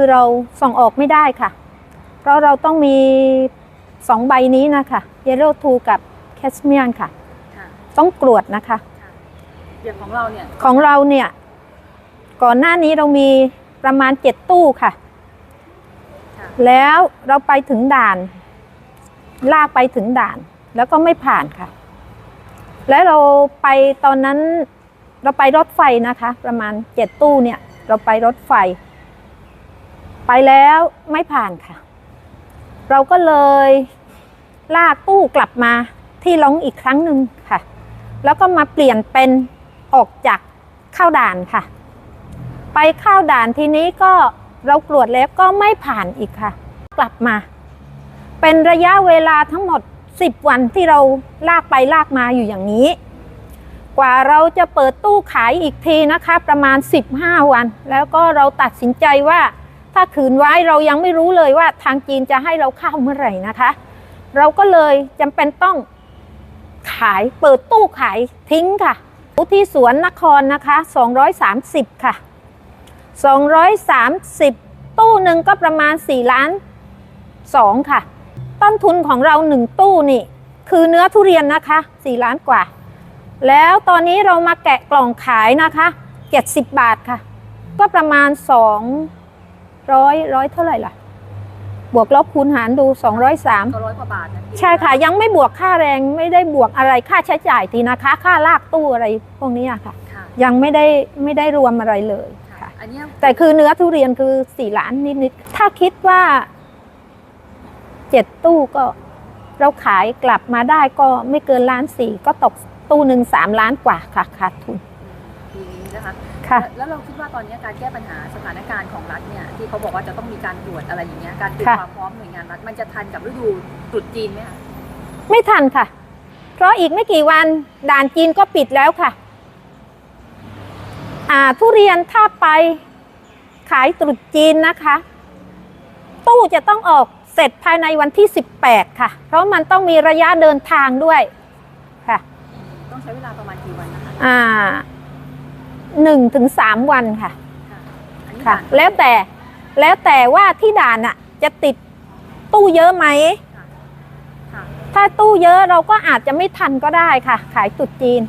คือเราส่งออกไม่ได้ค่ะ เพราะเราต้องมีสองใบนี้นะคะเยลโล่ทูกับแคสเมียนค่ะ ค่ะต้องกรวดนะคะค่ะอย่างของเราเนี่ยของเราเนี่ย ก่อนหน้านี้เรามีประมาณเจ็ดตู้ค่ะ ค่ะ แล้วเราไปถึงด่าน ลากไปถึงด่าน แล้วก็ไม่ผ่านค่ะ แล้วเราไปตอนนั้น เราไปรถไฟนะคะ ประมาณเจ็ดตู้เนี่ย เราไปรถไฟ ไปแล้วไม่ผ่านค่ะ เราก็เลยลากตู้กลับมาที่ลงอีกครั้งหนึ่งค่ะ แล้วก็มาเปลี่ยนเป็นออกจากเข้าด่านค่ะ ไปเข้าด่านทีนี้ก็เราตรวจแล้วก็ไม่ผ่านอีกค่ะ กลับมา เป็นระยะเวลาทั้งหมด 10 วันที่เราลากไปลากมาอยู่อย่างนี้ กว่าเราจะเปิดตู้ขายอีกทีนะคะ ประมาณ 15 วัน แล้วก็เราตัดสินใจว่า ถ้าขืนไว้เรายังไม่รู้เลยว่าทางจีนจะให้เราเข้าเมื่อไหร่นะคะ เราก็เลยจำเป็นต้องขายเปิดตู้ขายทิ้งค่ะที่สวนนครนะคะ 230 ค่ะ 230 ตู้หนึ่งก็ประมาณ 4 ล้าน 2 ค่ะ ต้นทุนของเรา 1 ตู้นี่ คือเนื้อทุเรียนนะคะ 4 ล้านกว่า แล้วตอนนี้เรามาแกะกล่องขายนะคะ 70 บาทค่ะ ก็ประมาณ 2 ร้อยเท่าไหร่ล่ะ บวกลบคูณหารดู203ก็ร้อยกว่าบาทนะพี่ใช่ค่ะ ยังไม่บวกค่าแรงไม่ได้บวกอะไรค่าใช้จ่ายทีนะคะ ค่าลากตู้อะไรพวกนี้อะค่ะ ค่ะยังไม่ได้ไม่ได้รวมอะไรเลยค่ะ ค่ะ อันเนี้ยแต่คือเนื้อทุเรียนคือสี่ล้านนิดๆถ้าคิดว่าเจ็ดตู้ก็ เราขายกลับมาได้ก็ไม่เกินล้านสี่ก็ตกตู้หนึ่งสามล้านกว่าค่ะขาดทุน ปีนี้นะคะ ค่ะ แล้วเราคิดว่าตอนนี้การแก้ปัญหาสถานการณ์ของรัฐเนี่ยที่เขาบอกว่าจะต้องมีการตรวจอะไรอย่างเงี้ยการเตรียมค่ะความพร้อมหน่วยงานรัฐมันจะทันกับฤดูตรุษจีนไหมคะไม่ทันค่ะ เพราะอีกไม่กี่วันด่านจีนก็ปิดแล้วค่ะ อ่าทุเรียนถ้าไปขายตรุษจีนนะคะ ตู้จะต้องออกเสร็จภายในวันที่ 18 ค่ะ เพราะมันต้องมีระยะเดินทางด้วยค่ะ ต้องใช้เวลาประมาณกี่วันนะคะ อ่า หนึ่งถึงสามวันค่ะค่ะอันนี้ค่ะด่านแล้วแต่แล้วแต่ว่าที่ด่านอะจะติดตู้เยอะไหมค่ะถ้าตู้เยอะเราก็อาจจะไม่ทันก็ได้ค่ะ ขายตรุษจีน